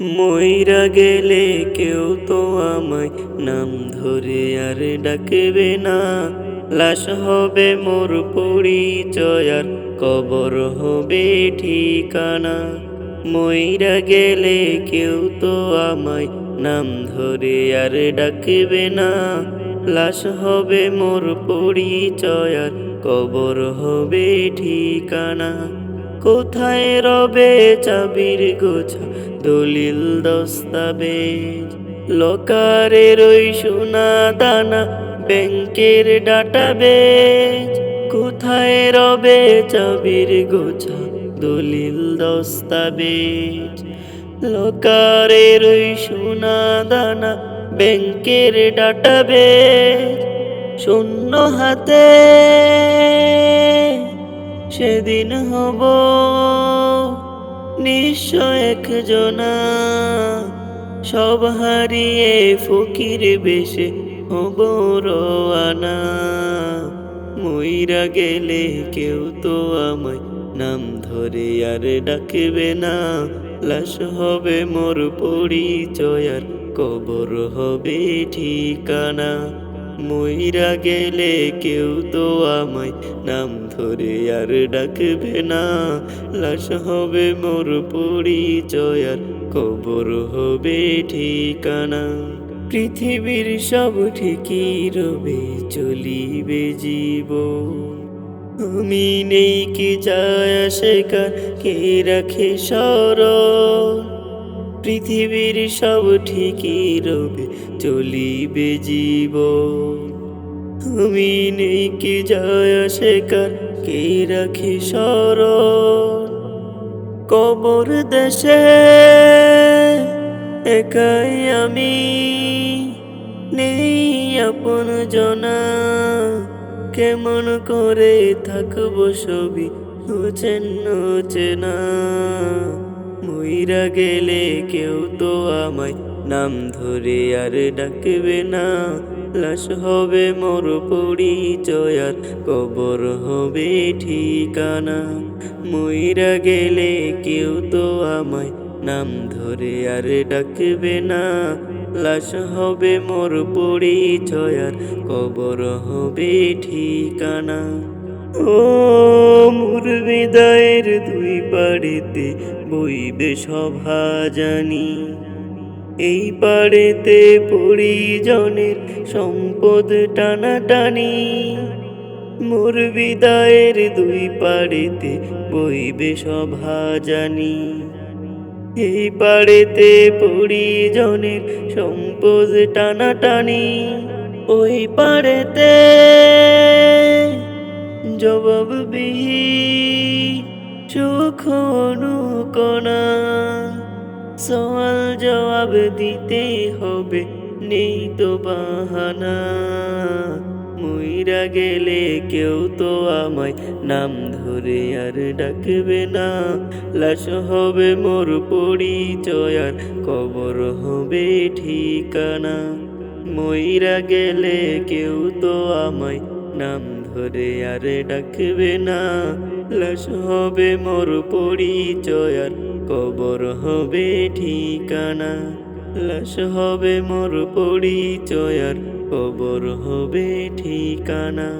মইরা গেলে কেউ তো আমায় নাম ধরে আর ডাকবে না। লাশ হবে মোর পরিচয় আর কবর হবে ঠিকানা। মইরা গেলে কেউ তো আমায় নাম ধরে আর ডাকবে না। লাশ হবে মোর পরিচয় আর কবর হবে ঠিকানা। কোথায় রবে চাবির গোছা? দলিল দস্তাবেজ। লোকারের ওই সোনা দানা ব্যাংকের ডাটাবেজ। কোথায় রবে চাবির গোছা? দলিল দস্তাবেজ। লোকারের ওই সোনা দানা ব্যাংকের ডাটাবেজ। শূন্য হাতে সেদিন হব। নিশ্চয় একজনা, সব হারিয়ে ফকির বেশে হব রোয়ানা। মইরা গেলে কেউ তো আমায় নাম ধরে আর ডাকবে না। লাশ হবে মোর পরিচয় আর কবর হবে ঠিকানা। মইরা গেলে কেউ তো আমায় নাম ধরে আর ডাকবে না। লাশ হবে মোর পরিচয় আর কবর হবে ঠিকানা। পৃথিবীর সব ঠিকই রবে, চলিবে জীব আমি নেই কি যায় শেখার কে রাখে সরল পৃথিবীর সব ঠিকই রবে চলিবে জীব তুমি নেই কি যায় শেখার কে রাখে সর কবর দেশে একাই আমি, নেই আপন জনা। কেমন করে থাকব ছবি চেন চেনা মইরা গেলে কেউ তো আমায় নাম ধরে আর ডাকবে না। লাশ হবে মোর পরিচয় কবর হবে ঠিকানা। মইরা গেলে কেউ তো আমায় নাম ধরে আর ডাকবে না। লাশ হবে মোর পরিচয় আর কবর হবে ঠিকানা। মোর হৃদয়ের দুই পাড়েতে বইবে সভা জানি। এই পাড়েতে পরিজনের সম্পদ টানাটানি। মোর বিদায়ের দুই পাড়েতে বইবে সভা জানি। এই পাড়েতে পরিজনের সম্পদ টানাটানি। ওই পাড়েতে জবাববিহি সুখ অনুকণা। সওয়াল জবাব দিতে হবে, নেই তো বাহানা। মুইরা গেলে কেউ তো আমায় নাম ধরে আর ডাকবে না। লাশ হবে মোর পরিচয় আর কবর হবে ঠিকানা। মইরা গেলে কেউ তো আমায় নাম ধরে আর ডাকবে না। লাশ হবে মোর পরিচয় আর কবর হবে ঠিকানা। লাশ হবে মোর পরিচয় আর কবর হবে ঠিকানা।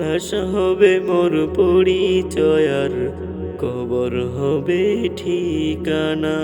লাশ হবে মোর পরিচয় আর কবর হবে ঠিকানা।